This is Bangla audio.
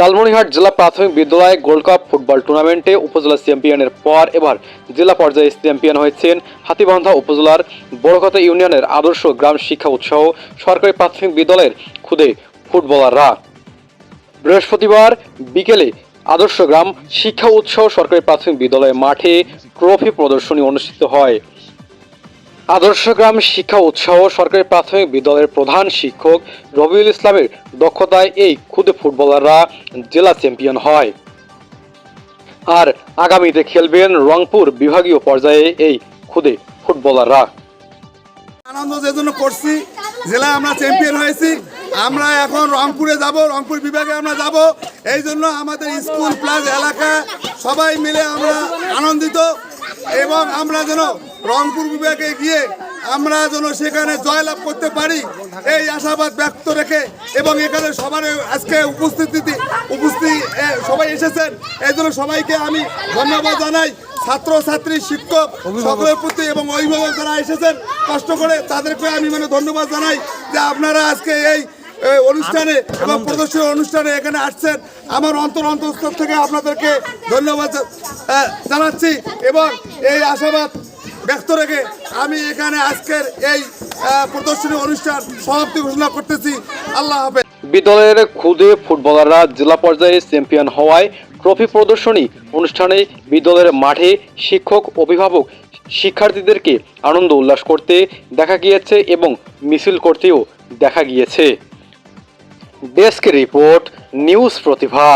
লালমনিরহাট জেলা প্রাথমিক বিদ্যালয় গোল্ড কাপ ফুটবল টুর্নামেন্টে উপজেলা চ্যাম্পিয়নের পর এবার জেলা পর্যায়ে চ্যাম্পিয়ন হয়েছেন হাতিবান্ধা উপজেলার বড়কতা ইউনিয়নের আদর্শ গ্রাম শিক্ষা উৎসব সরকারি প্রাথমিক বিদ্যালয়ের খুদে ফুটবলাররা। বৃহস্পতিবার বিকেলে আদর্শ গ্রাম শিক্ষা উৎসব সরকারি প্রাথমিক বিদ্যালয়ের মাঠে ট্রফি প্রদর্শনী অনুষ্ঠিত হয়। আদর্শ গ্রাম শিক্ষা উৎসাহ সরকারি প্রাথমিক বিদ্যালয়ের প্রধান শিক্ষক রবিউল ইসলামের দক্ষতায় এই খুদে ফুটবলাররা জেলা চ্যাম্পিয়ন হয়। আর আগামীতে খেলবেন রংপুর বিভাগীয় পর্যায়ে এই খুদে ফুটবলাররা। আনন্দ যে জন্য করছি, জেলায় আমরা চ্যাম্পিয়ন হয়েছি, আমরা এখন রংপুরে যাব, রংপুর বিভাগে আমরা যাব, এই জন্য আমাদের স্কুল, প্লাস এলাকা, সবাই মিলে আমরা আনন্দিত এবং আমরা যেন রংপুর বিভাগে গিয়ে আমরা যেন সেখানে জয়লাভ করতে পারি, এই আশাবাদ ব্যক্ত রেখে এবং এখানে সবার আজকে উপস্থিতিতে উপস্থিতি সবাই এসেছেন, এই জন্য সবাইকে আমি ধন্যবাদ জানাই। ছাত্র ছাত্রী শিক্ষক সকলের প্রতি এবং অভিভাবক যারা এসেছেন, কষ্ট করে তাদেরকে আমি মানে ধন্যবাদ জানাই যে আপনারা আজকে এই অনুষ্ঠানে এবং প্রদর্শনী অনুষ্ঠানে এখানে আসছেন। আমার অন্তর অন্তঃস্থল থেকে আপনাদেরকে ধন্যবাদ জানাচ্ছি এবং এই আশাবাদ ব্যক্ত রেখে আমি এখানে আজকের এই প্রদর্শনী অনুষ্ঠান সমাপ্তি ঘোষণা করতেছি। আল্লাহ হাফেজ। বিদ্যালয়ের খুদে ফুটবলাররা জেলা পর্যায়ে চ্যাম্পিয়ন হওয়ায় ট্রফি প্রদর্শনী অনুষ্ঠানে বিদ্যালয়ের মাঠে শিক্ষক, অভিভাবক, শিক্ষার্থীদেরকে আনন্দ উল্লাস করতে দেখা গিয়েছে এবং মিছিল করতেও দেখা গিয়েছে। Desk report, news Pratibha.